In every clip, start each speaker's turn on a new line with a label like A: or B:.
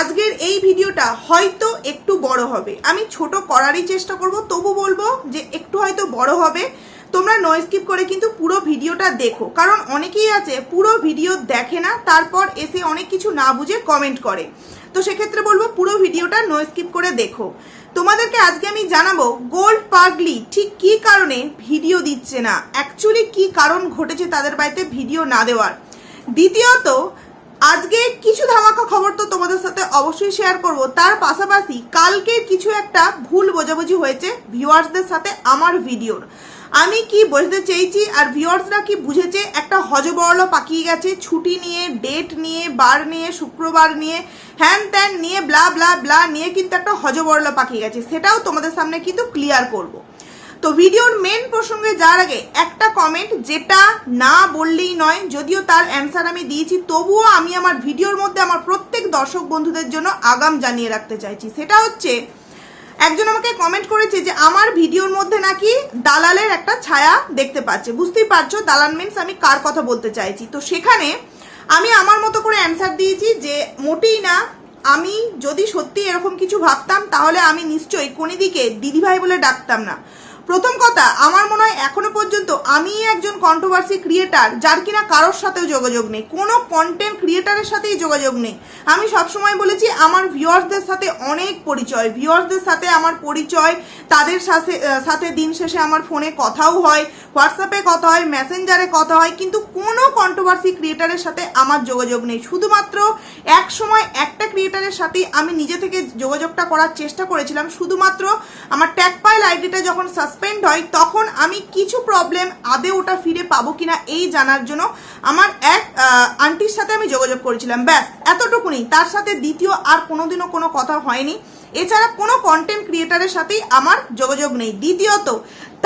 A: আজকের এই ভিডিওটা হয়তো একটু বড় হবে। আমি ছোট করারই চেষ্টা করব, তবু বলব যে একটু হয়তো বড় হবে। তোমরা নয় স্কিপ করে কিন্তু পুরো ভিডিওটা দেখো। কারণ অনেকেই আছে, পুরো ভিডিও দেখে না, তারপর এসে অনেক কিছু না বুঝে কমেন্ট করে। তো সেক্ষেত্রে বলব পুরো ভিডিওটা নো স্কিপ করে দেখো। তোমাদেরকে আজকে আমি জানাব, গোল্ড পাগলি ঠিক কি কারণে ভিডিও দিচ্ছে না? অ্যাকচুয়ালি কি কারণ ঘটেছে তাদের বাড়িতে ভিডিও না দেওয়ার? দ্বিতীয়ত আজকে কিছু ধামাকা খবর তো তোমাদের সাথে অবশ্যই শেয়ার করব। তার পাশাপাশি কালকে কিছু একটা ভুল বোঝাবুঝি হয়েছে ভিউয়ার্সদের সাথে আমার ভিডিওর। আমি কি বোঝাতে চেয়েছি আর ভিউয়ার্সরা কি বুঝেছে? একটা হজবরল পাকিয়ে গেছে, ছুটি নিয়ে ডেট নিয়ে, বার নিয়ে, শুক্রবার নিয়ে, হ্যান ত্যান নিয়ে ব্লা ব্লা ব্লা নিয়ে কিন্তু একটা হজবরল পাকিয়ে গেছে। সেটাও তোমাদের সামনে কিন্তু ক্লিয়ার করব। তো ভিডিওর মেন প্রসঙ্গে যাওয়ার আগে একটা কমেন্ট যেটা না বললেই নয়, যদিও তার অ্যান্সার আমি দিয়েছি, তবুও আমি আমার ভিডিওর মধ্যে আমার প্রত্যেক দর্শক বন্ধুদের জন্য আগাম জানিয়ে রাখতে চাইছি। সেটা হচ্ছে, একজন আমাকে কমেন্ট করেছে যে আমার ভিডিওর মধ্যে নাকি দালালের একটা ছায়া দেখতে পাচ্ছে। বুঝতেই পারছ দালাল মিন্স আমি কার কথা বলতে চাইছি? তো সেখানে আমি আমার মতো করে অ্যান্সার দিয়েছি যে মোটেই না, আমি যদি সত্যি এরকম কিছু ভাবতাম তাহলে আমি নিশ্চয়ই কোনিদিকে দিদিভাই বলে ডাকতাম না। প্রথম কথা আমার মনে হয় এখনও পর্যন্ত আমি একজন কন্ট্রোভার্সি ক্রিয়েটার যার কিনা কারোর সাথেও যোগাযোগ নেই। কোনো কন্টেন্ট ক্রিয়েটারের সাথেই যোগাযোগ নেই। আমি সবসময় বলেছি, আমার ভিউয়ার্সদের সাথে অনেক পরিচয়। ভিউয়ার্সদের সাথে আমার পরিচয়, তাদের সাথে সাথে দিন শেষে আমার ফোনে কথাও হয় হোয়াটসঅ্যাপে কথা হয় মেসেঞ্জারে কথা হয়, কিন্তু কোনো কন্ট্রোভার্সি ক্রিয়েটারের সাথে আমার যোগাযোগ নেই। শুধুমাত্র এক সময় একটা ক্রিয়েটারের সাথেই আমি নিজে থেকে যোগাযোগটা করার চেষ্টা করেছিলাম। শুধুমাত্র আমার ট্যাগ পাইল আইডিটা যখন সাসপেন্ড হয়, তখন আমি কিছু প্রবলেম আদে ওটা ফিরে পাবো কিনা এই জানার জন্য আমার এক আন্টির সাথে আমি যোগাযোগ করেছিলাম। ব্যাস, এতটুকুনি। তার সাথে দ্বিতীয় আর কোনোদিনও কোনো কথা হয়নি। এছাড়া কোনো কন্টেন্ট ক্রিয়েটারের সাথেই আমার যোগাযোগ নেই। দ্বিতীয়ত,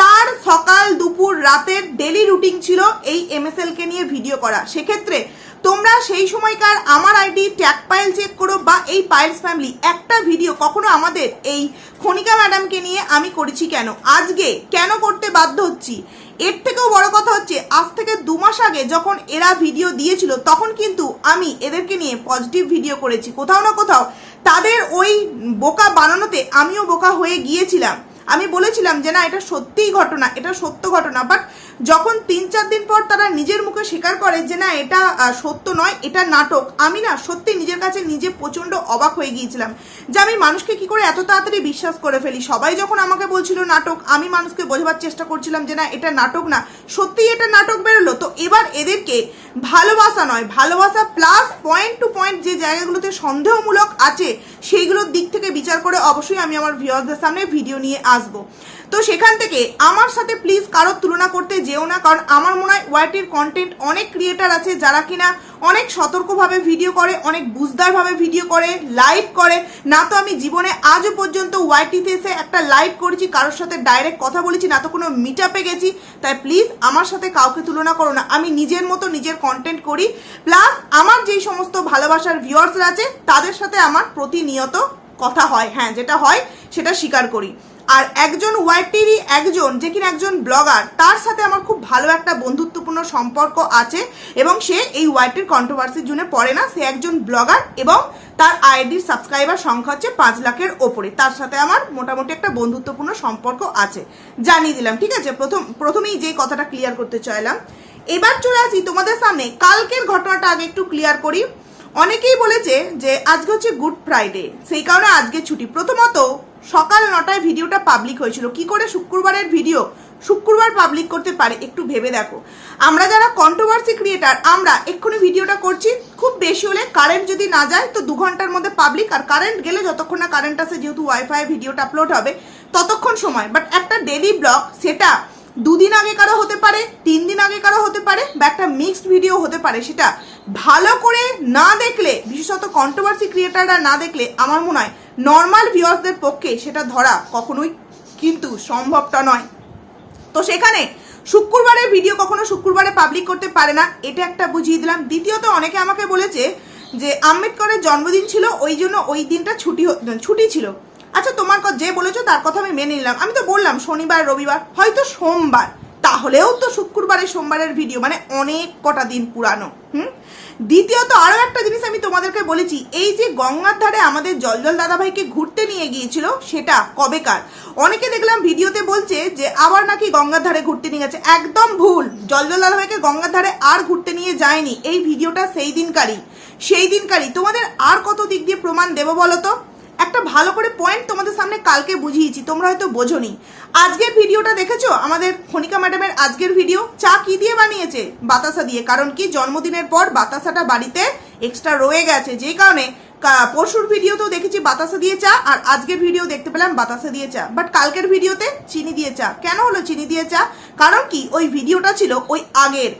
A: তার সকাল দুপুর রাতের ডেলি রুটিন ছিল এই এমএসএলকে নিয়ে ভিডিও করা। সেক্ষেত্রে তোমরা সেই সময়কার আমার আইডি ট্যাগ পাইল চেক করো বা এই পাইলস ফ্যামিলি একটা ভিডিও কখনো আমাদের এই খনিকা ম্যাডামকে নিয়ে আমি করেছি কেন? আজকে কেন করতে বাধ্য হচ্ছি? এর থেকেও বড় কথা হচ্ছে, আজ থেকে দু মাস আগে যখন এরা ভিডিও দিয়েছিল, তখন কিন্তু আমি এদেরকে নিয়ে পজিটিভ ভিডিও করেছি। কোথাও না কোথাও তাদের ওই বোকা বানানোতে আমিও বোকা হয়ে গিয়েছিলাম। আমি বলেছিলাম যে না, এটা সত্যিই ঘটনা, এটা সত্য ঘটনা। বাট যখন তিন চার দিন পর তারা নিজের মুখে স্বীকার করে যে না, এটা সত্য নয়, এটা নাটক, আমি না সত্যি নিজের কাছে নিজে প্রচণ্ড অবাক হয়ে গিয়েছিলাম যে আমি মানুষকে কি করে এত তাড়াতাড়ি বিশ্বাস করে ফেলি? সবাই যখন আমাকে বলছিল নাটক, আমি মানুষকে বোঝাবার চেষ্টা করছিলাম যে না, এটা নাটক না। সত্যিই এটা নাটক বেরোলো। তো এবার এদেরকে ভালোবাসা নয়, ভালোবাসা প্লাস পয়েন্ট টু পয়েন্ট যে জায়গাগুলোতে সন্দেহমূলক আছে, সেইগুলোর দিক থেকে বিচার করে অবশ্যই আমি আমার ভিউয়ারদের সামনে ভিডিও নিয়ে আসব। তো সেখান থেকে আমার সাথে প্লিজ কারোর তুলনা করতে যেও না, কারণ আমার মনে হয় ওয়াইটির কন্টেন্ট অনেক ক্রিয়েটার আছে যারা কিনা অনেক সতর্কভাবে ভিডিও করে, অনেক বুঝদারভাবে ভিডিও করে লাইভ করে। না তো আমি জীবনে আজও পর্যন্ত ওয়াইটিতে এসে একটা লাইভ করেছি, কারোর সাথে ডাইরেক্ট কথা বলেছি, না তো কোনো মিট আপে গেছি। তাই প্লিজ আমার সাথে কাউকে তুলনা করো না, আমি নিজের মতো নিজের কন্টেন্ট করি। প্লাস আমার যেই সমস্ত ভালোবাসার ভিউয়ার্সরা আছে, তাদের সাথে আমার প্রতিনিয়ত কথা হয় হ্যাঁ যেটা হয় সেটা স্বীকার করি। আর একজন ওয়াইটিরই একজন, যে কিনা একজন ব্লগার, তার সাথে আমার খুব ভালো একটা বন্ধুত্বপূর্ণ সম্পর্ক আছে এবং সে এই ওয়াইটির কন্ট্রোভার্সির জন্য পড়ে না। সে একজন ব্লগার এবং তার আইডির সাবস্ক্রাইবার সংখ্যা হচ্ছে পাঁচ লাখের ওপরে। তার সাথে আমার মোটামুটি একটা বন্ধুত্বপূর্ণ সম্পর্ক আছে। জানিয়ে দিলাম, ঠিক আছে? প্রথম, প্রথমেই যে কথাটা ক্লিয়ার করতে চাইলাম। এবার চলে আসি তোমাদের সামনে। কালকের ঘটনাটা আগে একটু ক্লিয়ার করি। অনেকেই বলেছে যে, আজকে হচ্ছে গুড ফ্রাইডে সেই কারণে আজকে ছুটি। প্রথমত সকাল নটায় ভিডিওটা পাবলিক হয়েছিল। কি করে শুক্রবারের ভিডিও শুক্রবার পাবলিক করতে পারে একটু ভেবে দেখো। আমরা যারা কন্ট্রোভার্সি ক্রিয়েটার আমরা এক্ষুনি ভিডিওটা করছি। খুব বেশি হলে কারেন্ট যদি না যায়, তো দু ঘণ্টার মধ্যে পাবলিক আর কারেন্ট গেলে যতক্ষণ না কারেন্ট আসে, যেহেতু ওয়াইফাই ভিডিওটা আপলোড হবে, ততক্ষণ সময়। বাট একটা ডেলি ব্লগ সেটা দুদিন আগে কারও হতে পারে, তিন দিন আগে কারও হতে পারে, বা একটা মিক্সড ভিডিও হতে পারে। সেটা ভালো করে না দেখলে, বিশেষত কন্ট্রোভার্সি ক্রিয়েটাররা না দেখলে, আমার মনে হয় নর্মাল ভিউয়ার্সদের পক্ষে সেটা ধরা কখনোই কিন্তু সম্ভবটা নয়। তো সেখানে শুক্রবারের ভিডিও কখনো শুক্রবারে পাবলিক করতে পারে না, এটা একটা বুঝিয়ে দিলাম। দ্বিতীয়ত, অনেকে আমাকে বলেছে যে আম্বেদকরের জন্মদিন ছিল, ওই জন্য ওই দিনটা ছুটি ছুটি ছিল। আচ্ছা তোমার যে বলেছ তার কথা আমি মেনে নিলাম। আমি তো বললাম, শনিবার, রবিবার, হয়তো সোমবার। তাহলেও তো শুক্রবারে, সোমবারের ভিডিও মানে অনেক কটা দিন পুরানো, হুম? দ্বিতীয়ত আরও একটা জিনিস আমি তোমাদেরকে বলেছি, এই যে গঙ্গার ধারে আমাদের জলজল দাদাভাইকে ঘুরতে নিয়ে গিয়েছিল, সেটা কবেকার? অনেকে দেখলাম ভিডিওতে বলছে যে, আবার নাকি গঙ্গার ধারে ঘুরতে নিয়ে গেছে। একদম ভুল, জলজল দাদাভাইকে গঙ্গার ধারে আর ঘুরতে নিয়ে যায়নি। এই ভিডিওটা সেই দিনকারই সেই দিনকারই। তোমাদের আর কত দিক দিয়ে প্রমাণ দেবো বলো তো? একটা ভালো করে পয়েন্ট তোমাদের সামনে কালকে বুঝিয়েছি, তোমরা হয়তো বোঝোনি। আজকের ভিডিওটা দেখেছ? আমাদের খনিকা ম্যাডামের আজকের ভিডিও। চা কি দিয়ে বানিয়েছে? বাতাসা দিয়ে। কারণ কি? জন্মদিনের পর বাতাসাটা বাড়িতে এক্সট্রা রয়ে গেছে। যে কারণে পরশুর ভিডিওতেও দেখেছি বাতাসা দিয়ে চা, আর আজকের ভিডিও দেখতে পেলাম বাতাসা দিয়ে চা। বাট কালকের ভিডিওতে চিনি দিয়ে চা। কেন হলো চিনি দিয়ে চা? কারণ কি? ওই ভিডিওটা ছিল ওই আগের।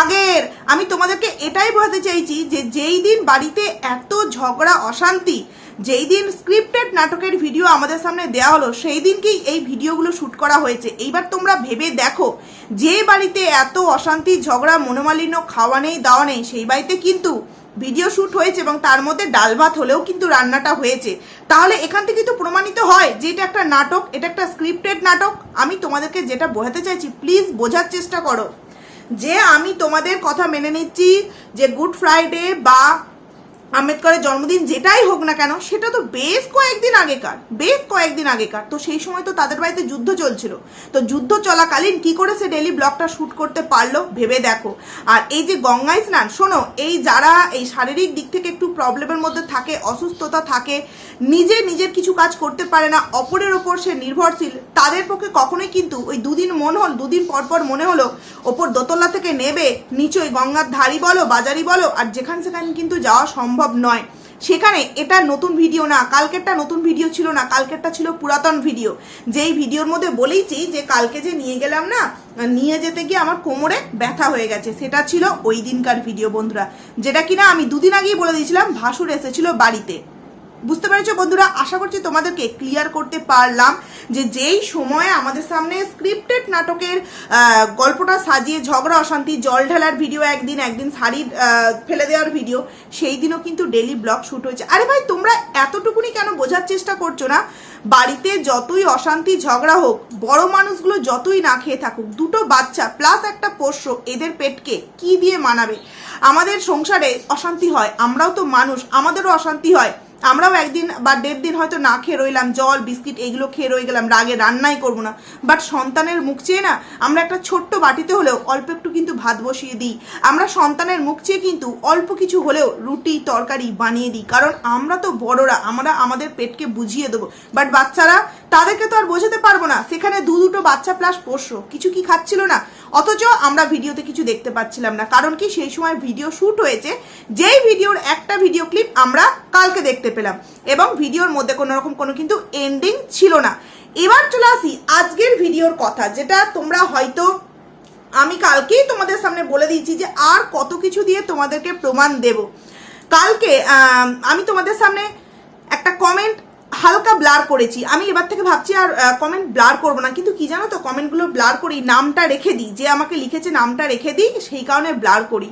A: আগের। আমি তোমাদেরকে এটাই বোঝাতে চাইছি যে যেই দিন বাড়িতে এত ঝগড়া, অশান্তি যেই দিন স্ক্রিপ্টেড নাটকের ভিডিও আমাদের সামনে দেওয়া হলো, সেই দিনকেই এই ভিডিওগুলো শ্যুট করা হয়েছে। এইবার তোমরা ভেবে দেখো, যে বাড়িতে এত অশান্তি, ঝগড়া, মনোমালিন্য, খাওয়া নেই, দাওয়া নেই, সেই বাড়িতে কিন্তু ভিডিও শ্যুট হয়েছে এবং তার মধ্যে ডাল ভাত হলেও কিন্তু রান্নাটা হয়েছে। তাহলে এখান থেকে তো প্রমাণিত হয় যে এটা একটা নাটক, এটা একটা স্ক্রিপ্টেড নাটক। আমি তোমাদেরকে যেটা বোঝাতে চাইছি প্লিজ বোঝার চেষ্টা করো। যে আমি তোমাদের কথা মেনে নিচ্ছি যে গুড ফ্রাইডে বা আম্বেদকরের জন্মদিন যেটাই হোক না কেন, সেটা তো বেশ কয়েকদিন আগেকার, বেশ কয়েকদিন আগেকার। তো সেই সময় তো তাদের বাড়িতে যুদ্ধ চলছিল। তো যুদ্ধ চলাকালীন কি করে সে ডেলি ব্লগটা শ্যুট করতে পারল, ভেবে দেখো। আর এই যে গঙ্গায় স্নান, শোনো, এই যারা এই শারীরিক দিক থেকে একটু প্রবলেমের মধ্যে থাকে, অসুস্থতা থাকে নিজে নিজের কিছু কাজ করতে পারে না, অপরের ওপর সে নির্ভরশীল। তাদের পক্ষে কখনোই কিন্তু ওই দুদিন মন হল, দুদিন পর পর মনে হলো, ওপর দোতলা থেকে নেবে, নিচই গঙ্গার ধারি বলো, বাজারি বলো, আর যেখান সেখানে কিন্তু যাওয়া সম্ভব নয়। সেখানে এটা নতুন ভিডিও না, কালকেরটা নতুন ভিডিও ছিল না, কালকেরটা ছিল পুরাতন ভিডিও। যেই ভিডিওর মধ্যে বলেইছি যে কালকে যে নিয়ে গেলাম না, নিয়ে যেতে গিয়ে আমার কোমরে ব্যথা হয়ে গেছে, সেটা ছিল ওই দিনকার ভিডিও বন্ধুরা। যেটা কিনা আমি দুদিন আগেই বলে দিয়েছিলাম, ভাসুর এসেছিল বাড়িতে। বুঝতে পেরেছ বন্ধুরা? আশা করছি তোমাদেরকে ক্লিয়ার করতে পারলাম যে যেই সময়ে আমাদের সামনে স্ক্রিপ্টেড নাটকের গল্পটা সাজিয়ে ঝগড়া, অশান্তি, জল ঢালার ভিডিও একদিন একদিন শাড়ি ফেলে দেওয়ার ভিডিও সেই দিনও কিন্তু ডেলি ব্লগ শুট হয়েছে। আরে ভাই, তোমরা এতটুকুনি কেন বোঝার চেষ্টা করছ না? বাড়িতে যতই অশান্তি, ঝগড়া হোক, বড় মানুষগুলো যতই না খেয়ে থাকুক, দুটো বাচ্চা প্লাস একটা পোষ্য, এদের পেটকে কি দিয়ে মানাবে? আমাদের সংসারে অশান্তি হয়, আমরাও তো মানুষ, আমাদেরও অশান্তি হয়। আমরাও একদিন বা দেড় দিন হয়তো না খেয়ে রইলাম, জল, বিস্কিট এগুলো খেয়ে রয়ে গেলাম, রাগে রান্নাই করব না। বাট সন্তানের মুখ চেয়ে না, আমরা একটা ছোট্ট বাটিতে হলেও অল্প একটু কিন্তু ভাত বসিয়ে দিই। আমরা সন্তানের মুখ চেয়ে কিন্তু অল্প কিছু হলেও রুটি, তরকারি বানিয়ে দিই। কারণ আমরা তো বড়রা, আমরা আমাদের পেটকে বুঝিয়ে দেবো। বাট বাচ্চারা তাদেরকে তো আর বোঝাতে পারব না। সেখানে দু দুটো বাচ্চা প্লাস পোষ্য। কিছু কি খাচ্ছিল না? অথচ আমরা ভিডিওতে কিছু দেখতে পাচ্ছিলাম না। কারণ কি সেই সময় ভিডিও শ্যুট হয়েছে, যেই ভিডিওর একটা ভিডিও ক্লিপ আমরা কালকে দেখতে পেলাম। এবং ভিডিওর মধ্যে কোনো রকম কোনো কিন্তু এন্ডিং ছিল না। এবার চলে আসি আজকের ভিডিওর কথা, যেটা তোমরা হয়তো আমি কালকেই তোমাদের সামনে বলে দিয়েছি যে আর কত কিছু দিয়ে তোমাদেরকে প্রমাণ দেব। কালকে আমি তোমাদের সামনে একটা কমেন্ট হালকা ব্লার করেছি। আমি এবার থেকে ভাবছি আর কমেন্ট ব্লার করব না। কিন্তু কি জানো তো কমেন্টগুলো ব্লার করি, নামটা রেখে দিই। যে আমাকে লিখেছে, নামটা রেখে দিই, সেই কারণে ব্লার করি।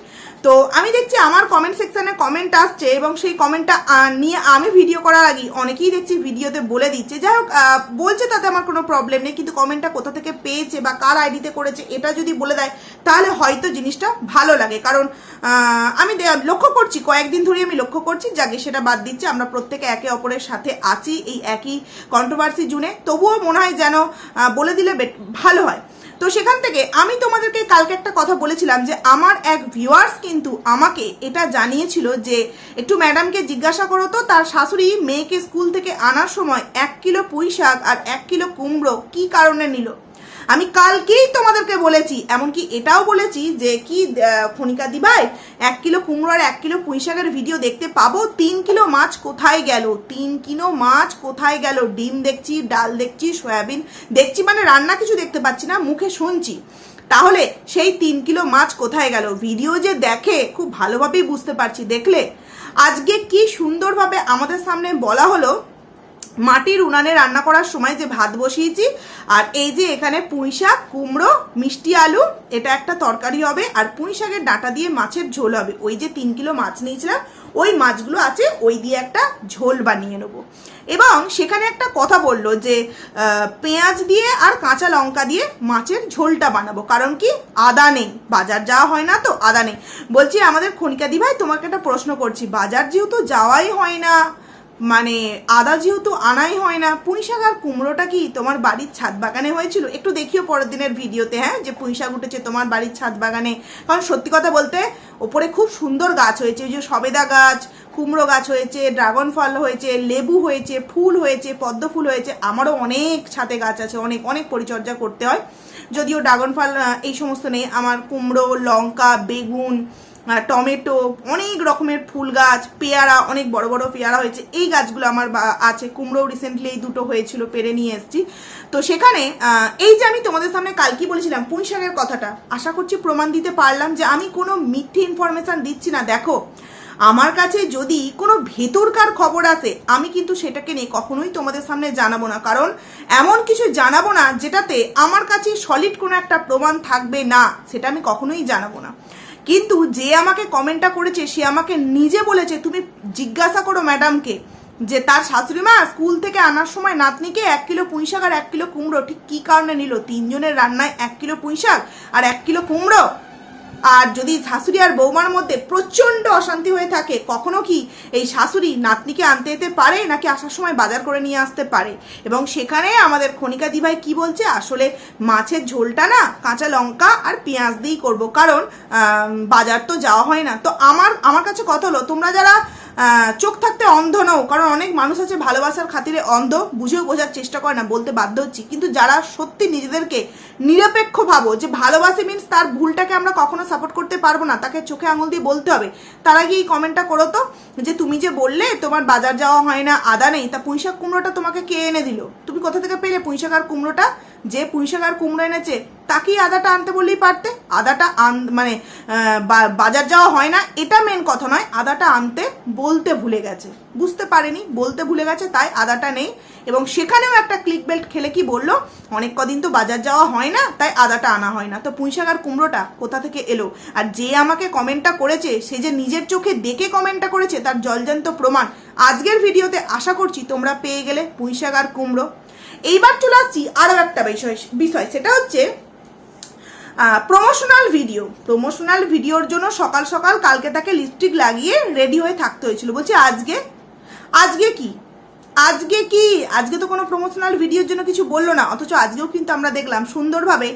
A: তো আমি দেখছি আমার কমেন্ট সেকশানে কমেন্ট আসছে এবং সেই কমেন্টটা নিয়ে আমি ভিডিও করার আগে অনেকেই দেখছি ভিডিওতে বলে দিচ্ছে। যাই হোক বলছে তাতে আমার কোনো প্রবলেম নেই, কিন্তু কমেন্টটা কোথা থেকে পেয়েছে বা কার আইডিতে করেছে এটা যদি বলে দেয়, তাহলে হয়তো জিনিসটা ভালো লাগে। কারণ আমি লক্ষ্য করছি, কয়েকদিন ধরে আমি লক্ষ্য করছি, যাকে সেটা বাদ দিচ্ছে, আমরা প্রত্যেকে একে অপরের সাথে আছি এই একই কন্ট্রোভার্সি জুনে তবুও মনে হয় যেন বলে দিলে ভালো হয়। তো সেখান থেকে আমি তোমাদেরকে কালকে একটা কথা বলেছিলাম যে আমার এক ভিউয়ার্স কিন্তু আমাকে এটা জানিয়েছিল যে একটু ম্যাডামকে জিজ্ঞাসা করো তো, তার শাশুড়ি মেয়েকে স্কুল থেকে আনার সময় এক কিলো পুঁই শাক আর এক কিলো কুমড়ো কি কারণে নিল? আমি কালকেই তোমাদেরকে বলেছি, এমনকি এটাও বলেছি যে কি খনিকা দিবাই, এক কিলো কুমড়ো আর এক কিলো পুঁই শাকের ভিডিও দেখতে পাবো। তিন কিলো মাছ কোথায় গেল? তিন কিলো মাছ কোথায় গেল? ডিম দেখছি, ডাল দেখছি, সয়াবিন দেখছি মানে রান্না কিছু দেখতে পাচ্ছি না, মুখে শুনছি। তাহলে সেই তিন কিলো মাছ কোথায় গেল? ভিডিও যে দেখে খুব ভালোভাবেই বুঝতে পারছি, দেখলে। আজকে কি সুন্দরভাবে আমাদের সামনে বলা হলো মাটির উনানে রান্না করার সময় যে ভাত বসিয়েছি, আর এই যে এখানে পুঁই শাক, কুমড়ো, মিষ্টি আলু, এটা একটা তরকারি হবে, আর পুঁই শাকের ডাঁটা দিয়ে মাছের ঝোল হবে। ওই যে তিন কিলো মাছ নিয়েছিলাম, ওই মাছগুলো আছে, ওই দিয়ে একটা ঝোল বানিয়ে নেব। এবং সেখানে একটা কথা বলল যে পেঁয়াজ দিয়ে আর কাঁচা লঙ্কা দিয়ে মাছের ঝোলটা বানাবো। কারণ কি? আদা নেই। বাজার যাওয়া হয় না তো, আদা নেই। বলছি আমাদের খনিকাদি ভাই, তোমাকে একটা প্রশ্ন করছি। বাজার যেহেতু যাওয়াই হয় না মানে আদা যেহেতু আনাই হয় না, পুঁই শাক আর কুমড়োটা কি তোমার বাড়ির ছাদ বাগানে হয়েছিল? একটু দেখিও পরের দিনের ভিডিওতে হ্যাঁ? যে পুঁই শাক উঠেছে তোমার বাড়ির ছাদ বাগানে। কারণ সত্যি কথা বলতে, ওপরে খুব সুন্দর গাছ হয়েছে, ওই যে সবেদা গাছ, কুমড়ো গাছ হয়েছে, ড্রাগন ফল হয়েছে, লেবু হয়েছে, ফুল হয়েছে, পদ্ম ফুল হয়েছে, আমারও অনেক ছাদে গাছ আছে, অনেক অনেক পরিচর্যা করতে হয়। যদিও ড্রাগন ফল এই সমস্ত নেই, আমার কুমড়ো, লঙ্কা, বেগুন টমেটো, অনেক রকমের ফুল গাছ, পেয়ারা, অনেক বড় বড় পেয়ারা হয়েছে। এই গাছগুলো আমার আছে। কুমড়ো রিসেন্টলি এই দুটো হয়েছিল, পেরে নিয়ে এসেছি। তো সেখানে এই যে আমি তোমাদের সামনে কালকে বলেছিলাম পুঁই শাকের কথাটা, আশা করছি প্রমাণ দিতে পারলাম যে আমি কোনো মিথ্যে ইনফরমেশন দিচ্ছি না। দেখো, আমার কাছে যদি কোনো ভেতরকার খবর আসে, আমি কিন্তু সেটাকে নিয়ে কখনোই তোমাদের সামনে জানাব না। কারণ, এমন কিছু জানাব না যেটাতে আমার কাছে সলিড কোনো একটা প্রমাণ থাকবে না, সেটা আমি কখনোই জানাব না। কিন্তু যে আমাকে কমেন্টটা করেছে, সে আমাকে নিজে বলেছে, তুমি জিজ্ঞাসা করো ম্যাডামকে যে তার শাশুড়ি মা স্কুল থেকে আনার সময় নাতনিকে এক কিলো পুঁই শাক আর এক কিলো কুমড়ো, ঠিক কী কারণে নিল? তিনজনের রান্নায় এক কিলো পুঁই শাক আর এক কিলো কুমড়ো? আর যদি শাশুড়ি আর বৌমার মধ্যে প্রচণ্ড অশান্তি হয়ে থাকে, কখনো কি এই শাশুড়ি নাতনিকে আনতে যেতে পারে, নাকি আসার সময় বাজার করে নিয়ে আসতে পারে? এবং সেখানে আমাদের খনিকা দিভাই কি বলছে? আসলে মাছের ঝোলটা না কাঁচা লঙ্কা আর পেঁয়াজ দিয়েই করব। কারণ বাজার তো যাওয়া হয় না। তো আমার আমার কাছে কথা হলো, তোমরা যারা চোখ থাকতে অন্ধ নও, কারণ অনেক মানুষ আছে ভালোবাসার খাতিরে অন্ধ, বুঝেও বোঝার চেষ্টা করে না, বলতে বাধ্য হচ্ছি। কিন্তু যারা সত্যি নিজেদেরকে নিরপেক্ষ ভাবো, যে ভালোবাসে মিনস তার ভুলটাকে আমরা কখনো সাপোর্ট করতে পারব না, তাকে চোখে আঙুল দিয়ে বলতে হবে। তার আগে এই কমেন্টটা করো তো, যে তুমি যে বললে তোমার বাজার যাওয়া হয় না, আদা নেই, তা পুঁইশাক কুমড়োটা তোমাকে কে এনে দিল? তুমি কোথা থেকে পেলে পুঁইশাক আর কুমড়োটা? যে পুঁইশাক আর কুমড়ো এনেছে তাকেই আদাটা আনতে বললেই পারতে। আদাটা আন মানে বাজার যাওয়া হয় না, এটা মেন কথা নয়। আদাটা আনতে বলতে ভুলে গেছে। বুঝতে পারেনি, বলতে ভুলে গেছে, তাই আদাটা নেই। এবং সেখানেও একটা ক্লিক বেল্ট খেলে কি বলল, অনেক কদিন তো বাজার যাওয়া হয় না, তাই আদাটা আনা হয় না। তো পুঁইশাক আর কুমড়োটা কোথা থেকে এলো? আর যে আমাকে কমেন্টটা করেছে, সে যে নিজের চোখে দেখে কমেন্টটা করেছে, তার জলজান্ত প্রমাণ আজকের ভিডিওতে আশা করছি তোমরা পেয়ে গেলে পুঁইশাক আর কুমড়ো। এইবার চলে আসছি আরও একটা বিষয় বিষয়, সেটা হচ্ছে প্রমোশনাল ভিডিও প্রমোশনাল ভিডিওর জন্য সকাল সকাল কালকে তাকে লিপস্টিক লাগিয়ে রেডি হয়ে থাকতে হয়েছিল। বলছি, আজকে? আজকে কি? আজকে কি? আজকে তো কোনো প্রমোশনাল ভিডিওর জন্য কিছু বলল না, অথচ আজকেও কিন্তু আমরা দেখলাম সুন্দরভাবে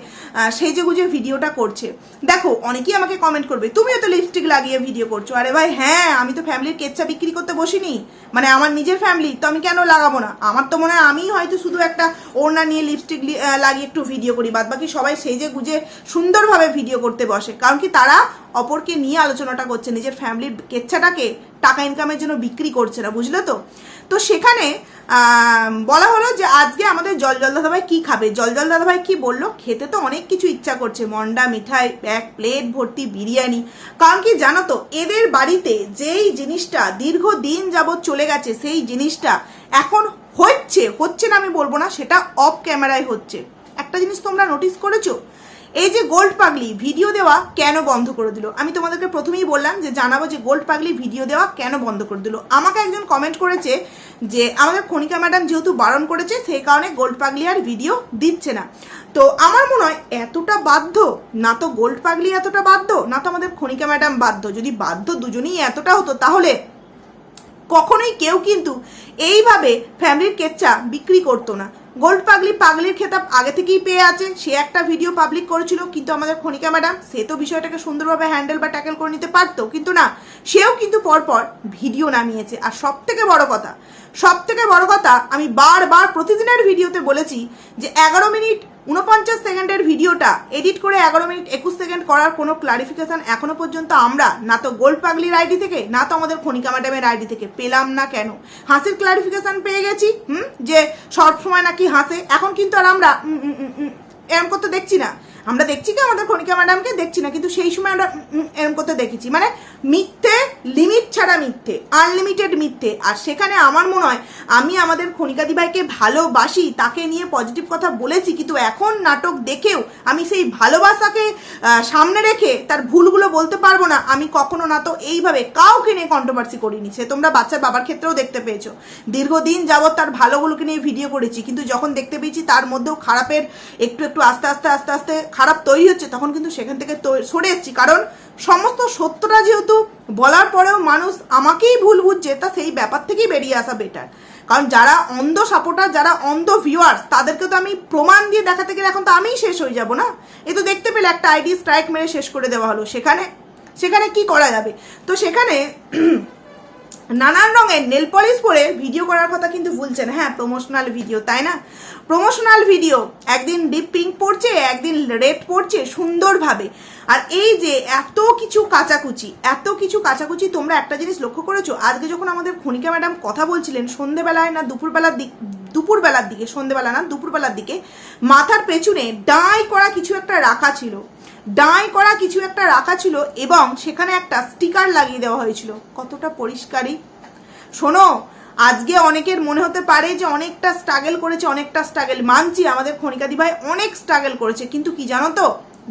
A: সেজে গুজে ভিডিওটা করছে। দেখো, অনেকেই আমাকে কমেন্ট করবে, তুমিও তো লিপস্টিক লাগিয়ে ভিডিও করছ? আরে ভাই হ্যাঁ আমি তো ফ্যামিলির কেচ্ছা বিক্রি করতে বসিনি। মানে আমার নিজের ফ্যামিলি তো আমি কেন লাগাবো না? আমার তো মনে হয় আমি হয়তো শুধু একটা ওড়না নিয়ে লিপস্টিক লাগিয়ে একটু ভিডিও করি বাদ বাকি সবাই সেজে গুজে সুন্দরভাবে ভিডিও করতে বসে। কারণ কি, তারা অপরকে নিয়ে আলোচনাটা করছে, নিজের ফ্যামিলির কেচ্ছাটাকে টাকা ইনকামের জন্য বিক্রি করছে না, বুঝলে তো? তো সেখানে বলা হলো যে আজকে আমাদের জল জল দাদাভাই কি খাবে? জল জল দাদাভাই কি বলল? খেতে তো অনেক কিছু ইচ্ছা করছে। মন্ডা, মিঠাই এক প্লেট, ভর্তি, বিরিয়ানি। কারণ কি জানো তো, এদের বাড়িতে যেই জিনিসটা দীর্ঘদিন যাবৎ চলে গেছে, সেই জিনিসটা এখন হচ্ছে হচ্ছে না আমি বলব না, সেটা অফ ক্যামেরায় হচ্ছে। একটা জিনিস তোমরা নোটিস করেছ? এই যে গোল্ড পাগলি, ভিডিও দেওয়া কেন বন্ধ করে দিল? আমি তোমাদেরকে প্রথমেই বললাম যে জানাব যে গোল্ড পাগলি ভিডিও দেওয়া কেন বন্ধ করে দিল। আমাকে একজন কমেন্ট করেছে যে আমাদের খনিকা ম্যাডাম যেহেতু বারণ করেছে, সেই কারণে গোল্ড পাগলি আর ভিডিও দিচ্ছে না। তো আমার মনে হয় এতটা বাধ্য, না তো গোল্ড পাগলি এতটা বাধ্য, না তো আমাদের খনিকা ম্যাডাম বাধ্য। যদি বাধ্য দুজনেই এতটা হতো, তাহলে কখনোই কেউ কিন্তু এইভাবে ফ্যামিলির কেচ্চা বিক্রি করতো না। গোল্ড পাগলি পাগলির খেতাব আগে থেকেই পেয়ে আছে। সে একটা ভিডিও পাবলিক করেছিল, কিন্তু আমাদের খনিকা ম্যাডাম, সে তো বিষয়টাকে সুন্দরভাবে হ্যান্ডেল বা ট্যাকেল করে নিতে পারতো, কিন্তু না, সেও কিন্তু পরপর ভিডিও নামিয়েছে। আর সব থেকে বড় কথা সব থেকে বড় কথা, আমি বারবার প্রতিদিনের ভিডিওতে বলেছি যে এগারো মিনিট উনপঞ্চাশ সেকেন্ডের ভিডিওটা এডিট করে এগারো মিনিট একুশ সেকেন্ড করার কোনো ক্লারিফিকেশান এখনও পর্যন্ত আমরা, না তো গোল্ড পাগলির আইডি থেকে, না তো আমাদের খনিকা ম্যাডামের আইডি থেকে পেলাম না কেন? হাসির ক্লারিফিকেশান পেয়ে গেছি, হুম? যে সব সময় নাকি হাসে, এখন কিন্তু আর আমরা এরম করতে দেখছি না। আমরা দেখছি কি আমাদের খনিকা ম্যাডামকে? দেখছি না, কিন্তু সেই সময় আমরা এরম করতে দেখেছি। মানে মিথ্যে লিমিট ছাড়া মিথ্যে আনলিমিটেড মিথ্যে। আর সেখানে আমার মনে হয়, আমি আমাদের খনিকাদি ভাইকে ভালোবাসি, তাকে নিয়ে পজিটিভ কথা বলেছি, কিন্তু এখন নাটক দেখেও আমি সেই ভালোবাসাকে সামনে রেখে তার ভুলগুলো বলতে পারব না। আমি কখনো না তো এইভাবে কাউকে নিয়ে কন্ট্রোভার্সি করিনি। সে তোমরা বাচ্চার বাবার ক্ষেত্রেও দেখতে পেয়েছ। দীর্ঘদিন যাবৎ তার ভালোগুলোকে নিয়ে ভিডিও করেছি, কিন্তু যখন দেখতে পেয়েছি তার মধ্যেও খারাপের একটু একটু আস্তে আস্তে আস্তে আস্তে খারাপ তৈরি হচ্ছে, তখন কিন্তু সেখান থেকে সরে এসেছি। কারণ সমস্ত সত্যটা যেহেতু বলার পরেও মানুষ আমাকেই ভুল বুঝছে, তা সেই ব্যাপার থেকেই বেরিয়ে আসা বেটার কারণ যারা অন্ধ সাপোর্টার যারা অন্ধ ভিউয়ার্স তাদেরকে তো আমি প্রমাণ দিয়ে দেখাতে গেলে এখন তো আমিই শেষ হয়ে যাব না? এ তো দেখতে পেলে একটা আইডি স্ট্রাইক মেরে শেষ করে দেওয়া হলো। সেখানে সেখানে কি করা যাবে? তো সেখানে নানান রঙের নেল পলিশ পরে ভিডিও করার কথা কিন্তু ভুলছেন। হ্যাঁ প্রমোশনাল ভিডিও তাই না? প্রমোশনাল ভিডিও একদিন ডিপ পিঙ্ক পড়ছে একদিন রেড পড়ছে সুন্দরভাবে। আর এই যে এত কিছু কাচাকুচি, এত কিছু কাচাকুচি তোমরা একটা জিনিস লক্ষ্য করেছ? আজকে যখন আমাদের খনিকা ম্যাডাম কথা বলছিলেন সন্ধেবেলায় না দুপুরবেলার দিক, দুপুরবেলার দিকে, সন্ধেবেলা না, দুপুরবেলার দিকে, মাথার পেছনে ডাই করা কিছু একটা রাখা ছিল। ডাই করা কিছু একটা রাখা ছিল এবং সেখানে একটা স্টিকার লাগিয়ে দেওয়া হয়েছিল। কতটা পরিষ্কারই শোনো, আজকে অনেকের মনে হতে পারে যে অনেকটা স্ট্রাগল করেছে, অনেকটা স্ট্রাগল মানছি আমাদের খনিকাদি ভাই অনেক স্ট্রাগল করেছে, কিন্তু কি জানো তো?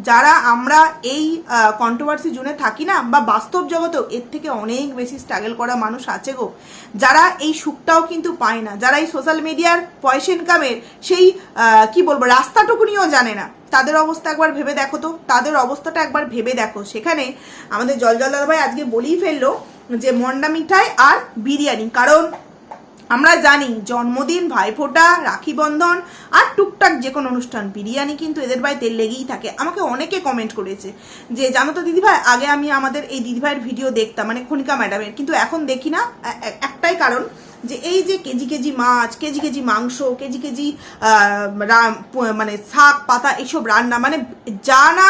A: যারা আমরা এই কন্ট্রোভার্সি জুনে থাকি না, বা বাস্তব জগতেও এর থেকে অনেক বেশি স্ট্রাগল করা মানুষ আছে গো। যারা এই সুখটাও কিন্তু পায় না, যারা এই সোশ্যাল মিডিয়ার পয়সা ইনকামের সেই কি বলব, রাস্তাটুকুনিও জানে না। তাদের অবস্থা একবার ভেবে দেখো তো, তাদের অবস্থাটা একবার ভেবে দেখো। সেখানে আমাদের জল জল ভাই আজকে বলেই ফেলল যে মন্ডা মিঠাই আর বিরিয়ানি, কারণ আমরা জানি জন্মদিন, ভাইফোঁটা, রাখি বন্ধন আর টুকটাক যে কোনো অনুষ্ঠান। বিরিয়ানি কিন্তু এদের বাড়িতে লেগেই থাকে। আমাকে অনেকে কমেন্ট করেছে যে, জানো তো দিদিভাই, আগে আমি আমাদের এই দিদিভাইয়ের ভিডিও দেখতাম মানে খনিকা ম্যাডামের কিন্তু এখন দেখি না। একটাই কারণ যে, এই যে কেজি কেজি মাছ, কেজি কেজি মাংস, কেজি কেজি মানে শাক, পাতা, এইসব রান্না মানে যা না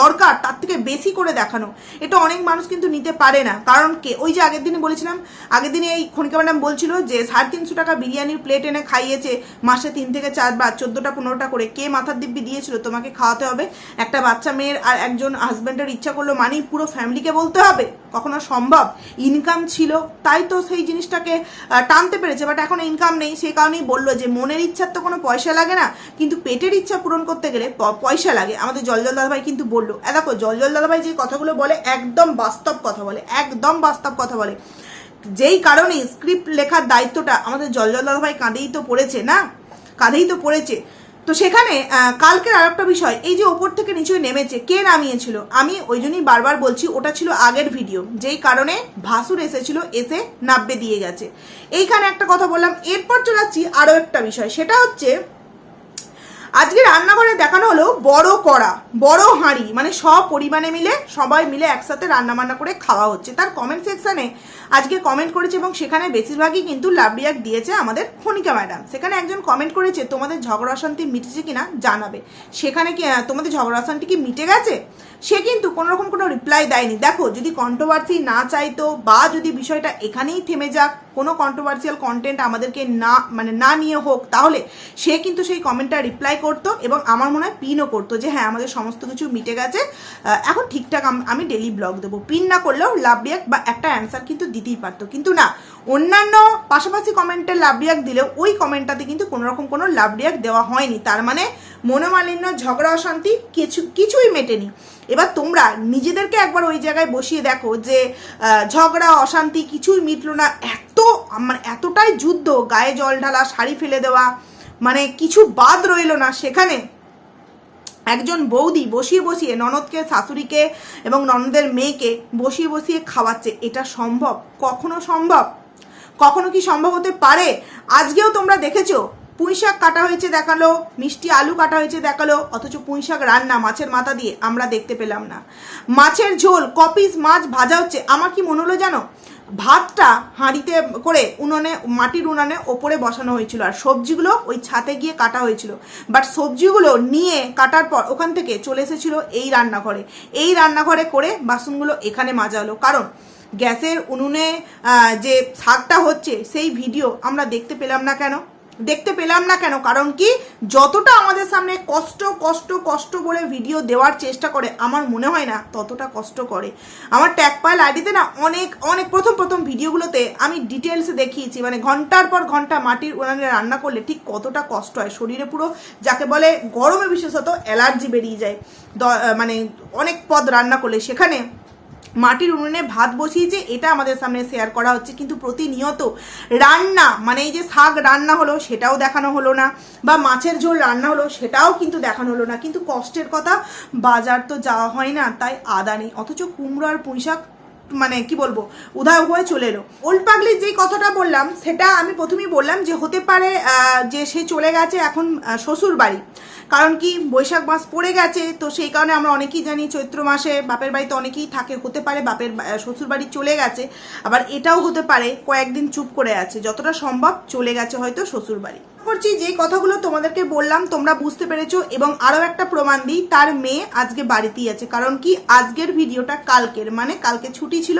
A: দরকার, তার থেকে বেশি করে দেখানো। এটা অনেক মানুষ কিন্তু নিতে পারে না। কারণ কে, ওই যে আগের দিনে বলেছিলাম, আগের দিনে এই খনিকা ম্যাডাম বলছিল যে, সাড়ে তিনশো টাকা বিরিয়ানির প্লেট এনে খাইয়েছে, মাসে তিন থেকে চারবার চোদ্দোটা, পনেরোটা করে। কে মাথার দিব্যি দিয়েছিল? তোমাকে খাওয়াতে হবে। একটা বাচ্চা মেয়ের আর একজন হাজব্যান্ডের ইচ্ছা করল মানেই পুরো ফ্যামিলিকে বলতে হবে। কখনো সম্ভব। ইনকাম ছিল, তাই তো সেই জিনিসটাকে টানতে পেরেছে। বাট এখন ইনকাম নেই। সেই কারণেই বলল যে, মনের ইচ্ছার তো কোনো পয়সা লাগে না। কিন্তু পেটের ইচ্ছা পূরণ করতে গেলে পয়সা লাগে। আমাদের জল জল দাদাভাই কিন্তু বলল দেখো, জল জল দাদাভাই যে কথাগুলো বলে, একদম বাস্তব কথা বলে, একদম বাস্তব কথা বলে। যেই কারণে স্ক্রিপ্ট লেখার দায়িত্বটা আমাদের জল জল দাদাভাই কাঁধেই তো পড়েছে না? কাঁধেই তো পড়েছে। তো সেখানে কালকের আরেকটা বিষয়, এই যে ওপর থেকে নিচে নেমেছে, কে নামিয়েছিল? আমি ওই জন্যই বারবার বলছি, ওটা ছিল আগের ভিডিও, যেই কারণে ভাসুর এসেছিল, এসে নাব্বে দিয়ে গেছে। এইখানে একটা কথা বললাম, এরপর চলে যাচ্ছি আরও একটা বিষয়, সেটা হচ্ছে আজকে রান্নাঘরে দেখানো হলো বড় কড়া, বড় হাঁড়ি মানে সব পরিমাণে মিলে সবাই মিলে একসাথে রান্না বান্না করে খাওয়া হচ্ছে। তার কমেন্ট সেকশনে আজকে কমেন্ট করেছে এবং সেখানে বেশিরভাগই কিন্তু লাভ রিয়াক্ট দিয়েছে আমাদের খনিকা ম্যাডাম। সেখানে একজন কমেন্ট করেছে, তোমাদের ঝগড়া অশান্তি মিটেছে কিনা জানাবে। সেখানে কি তোমাদের ঝগড়া অশান্তি কি মিটে গেছে? সে কিন্তু কোনো রকম কোনো রিপ্লাই দেয়নি। দেখো, যদি কন্ট্রোভার্সি না চাইতো বা যদি বিষয়টা এখানেই থেমে যাক, কোনো কন্ট্রোভার্সিয়াল কন্টেন্ট আমাদেরকে না মানে না নিয়ে হোক, তাহলে সে কিন্তু সেই কমেন্টটা রিপ্লাই করতো এবং আমার মনে হয় পিনও করতো যে হ্যাঁ আমাদের সমস্ত কিছু মিটে গেছে। এখন ঠিকঠাক আমি ডেলি ব্লগ দেবো। পিন না করলেও লাভ রিয়াক্ট বা একটা অ্যান্সার কিন্তু দিতেই পারতো। কিন্তু না, অন্যান্য পাশাপাশি কমেন্টের লাভ রিয়াক্ট দিলেও ওই কমেন্টটাতে কিন্তু কোনো রকম কোনো লাভ রিয়াক্ট দেওয়া হয়নি। তার মানে মনোমালিন্য, ঝগড়া, অশান্তি কিছু, কিছুই মেটেনি। এবার তোমরা নিজেদেরকে একবার ওই জায়গায় বসিয়ে দেখো যে ঝগড়া, অশান্তি কিছুই মিটলো না। এত মানে এতটাই যুদ্ধ, গায়ে জল ঢালা, শাড়ি ফেলে দেওয়া মানে কিছু বাদ রইল না সেখানে। একজন বৌদি বসিয়ে বসিয়ে ননদকে, শাশুড়িকে এবং ননদের মেয়েকে বসিয়ে বসিয়ে খাওয়াচ্ছে। এটা সম্ভব? কখনো সম্ভব? কখনো কি সম্ভব হতে পারে? আজকেও তোমরা দেখেছ, পুঁই শাক কাটা হয়েছে দেখাল, মিষ্টি আলু কাটা হয়েছে দেখাল, অথচ পুঁই শাক রান্না মাছের মাথা দিয়ে আমরা দেখতে পেলাম না। মাছের ঝোল, কপিস মাছ ভাজা হচ্ছে। আমার কি মনে হলো জানো? ভাতটা হাঁড়িতে করে উনুনে, মাটির উনানে ওপরে বসানো হয়েছিল আর সবজিগুলো ওই ছাতে গিয়ে কাটা হয়েছিল। বাট সবজিগুলো নিয়ে কাটার পর ওখান থেকে চলে এসেছিল এই রান্নাঘরে। এই রান্নাঘরে করে বাসনগুলো এখানে মাজা হলো কারণ গ্যাসের উনুনে যে শাকটা হচ্ছে, সেই ভিডিও আমরা দেখতে পেলাম না কেন? দেখতে পেলাম না কেন? কারণ কি, যতটা আমাদের সামনে কষ্ট কষ্ট কষ্ট করে ভিডিও দেওয়ার চেষ্টা করে, আমার মনে হয় না ততটা কষ্ট করে। আমার ট্যাগ পাইল আইডিতে না অনেক অনেক, প্রথম প্রথম ভিডিওগুলোতে আমি ডিটেলসে দেখিয়েছি। মানে ঘণ্টার পর ঘণ্টা মাটির উনানে রান্না করলে ঠিক কতটা কষ্ট হয়। শরীরে পুরো যাকে বলে গরমে বিশেষত অ্যালার্জি বেরিয়ে যায়। মানে অনেক পদ রান্না করলে। সেখানে মাটির উনুনে ভাত বসিয়েছে এটা আমাদের সামনে শেয়ার করা হচ্ছে, কিন্তু প্রতিনিয়ত রান্না মানে এই যে শাক রান্না হলো সেটাও দেখানো হলো না, বা মাছের ঝোল রান্না হলো সেটাও কিন্তু দেখানো হলো না, কিন্তু কষ্টের কথা বাজার তো যাওয়া হয় না, তাই আদা নেই, অথচ কুমড়ো আর পুঁইশাক মানে কি বলব, উধাও হয়ে চলে এলো। ওল্ড পাগলির যেই কথাটা বললাম, সেটা আমি প্রথমেই বললাম যে হতে পারে যে সে চলে গেছে এখন শ্বশুর বাড়ি কারণ কি বৈশাখ মাস পড়ে গেছে, তো সেই কারণে আমরা অনেকেই জানি চৈত্র মাসে বাপের বাড়িতে অনেকেই থাকে, হতে পারে বাপের শ্বশুর বাড়ি চলে গেছে, আবার এটাও হতে পারে কয়েকদিন চুপ করে আছে, যতটা সম্ভব চলে গেছে হয়তো শ্বশুর বাড়ি করছি যে কথাগুলো তোমাদেরকে বললাম, তোমরা বুঝতে পেরেছ, এবং আরও একটা প্রমাণ দিই, তার মেয়ে আজকে বাড়িতেই আছে, কারণ কি আজকের ভিডিওটা কালকের মানে কালকে ছুটি ছিল,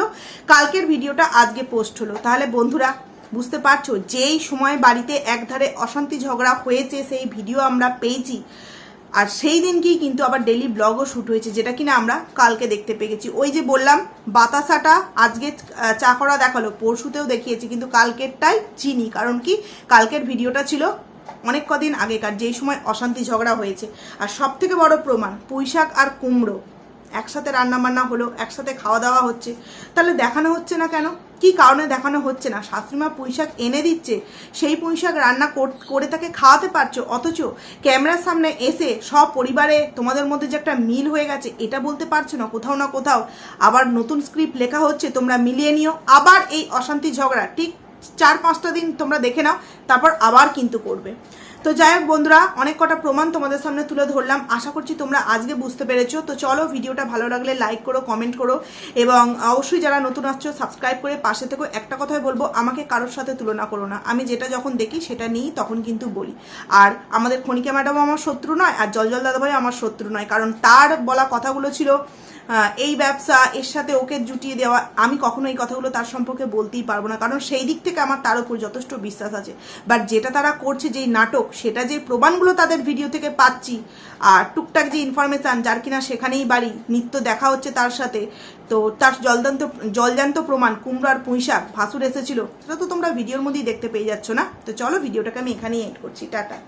A: কালকের ভিডিওটা আজকে পোস্ট হলো। তাহলে বন্ধুরা বুঝতে পারছ? যেই সময় বাড়িতে একধারে অশান্তি ঝগড়া হয়েছে, সেই ভিডিও আমরা পেয়েছি। আর সেই দিনকেই কিন্তু আবার ডেলি ব্লগও শ্যুট হয়েছে, যেটা কিনা আমরা কালকে দেখতে পেয়ে গেছি ওই যে বললাম, বাতাসাটা আজকে চা করা দেখাল, পরশুতেও দেখিয়েছি, কিন্তু কালকেরটাই চিনি। কারণ কি? কালকের ভিডিওটা ছিল অনেক কদিন আগেকার, যেই সময় অশান্তি ঝগড়া হয়েছে। আর সব থেকে বড় প্রমাণ, পুঁইশাক আর কুমড়ো। একসাথে রান্না বান্না হলো, একসাথে খাওয়া দাওয়া হচ্ছে। তাহলে দেখানো হচ্ছে না কেন? কি কারণে দেখানো হচ্ছে না? শাশুড়িমা পুঁইশাক এনে দিচ্ছে, সেই পুঁইশাক রান্না কর- তাকে খাওয়াতে পারছ, অথচ ক্যামেরার সামনে এসে সব পরিবারে তোমাদের মধ্যে যে একটা মিল হয়ে গেছে, এটা বলতে পারছ না, কোথাও না কোথাও আবার নতুন স্ক্রিপ্ট লেখা হচ্ছে, তোমরা মিলিয়ে নিও। আবার এই অশান্তি ঝগড়া, ঠিক চার পাঁচটা দিন তোমরা দেখে নাও, তারপর আবার কিন্তু করবে। তো যাই হোক বন্ধুরা, অনেক কটা প্রমাণ তোমাদের সামনে তুলে ধরলাম। আশা করছি তোমরা আজকে বুঝতে পেরেছ। তো চলো ভিডিওটা ভালো লাগলে লাইক করো কমেন্ট করো এবং অবশ্যই যারা নতুন আসছো সাবস্ক্রাইব করে পাশে থেকে। একটা কথাই বলব, আমাকে কারোর সাথে তুলনা করো না। আমি যেটা যখন দেখি সেটা নিই তখন কিন্তু বলি। আর আমাদের খনিকা ম্যাডামও আমার শত্রু নয়, আর জলজল দাদাভাই আমার শত্রু নয়। কারণ তার বলা কথাগুলো ছিল এই ব্যবসা, এর সাথে ওকে জুটিয়ে দেওয়া, আমি কখনো এই কথাগুলো তার সম্পর্কে বলতেই পারব না, কারণ সেই দিক থেকে আমার তার উপর যথেষ্ট বিশ্বাস আছে। বাট যেটা তারা করছে, যেই নাটক, সেটা যে প্রমাণগুলো তাদের ভিডিও থেকে পাচ্ছি, আর টুকটাক যে ইনফরমেশান যার কিনা সেখানেই বাড়ি, নিত্য দেখা হচ্ছে তার সাথে, তো তার জলদান্ত, জলজান্ত প্রমাণ কুমড়ো আর পুঁইশাক, ভাসুর এসেছিল, সেটা তো তোমরা ভিডিওর মধ্যেই দেখতে পেয়ে যাচ্ছ না? তো চলো ভিডিওটাকে আমি এখানেই এড করছি, টাটা।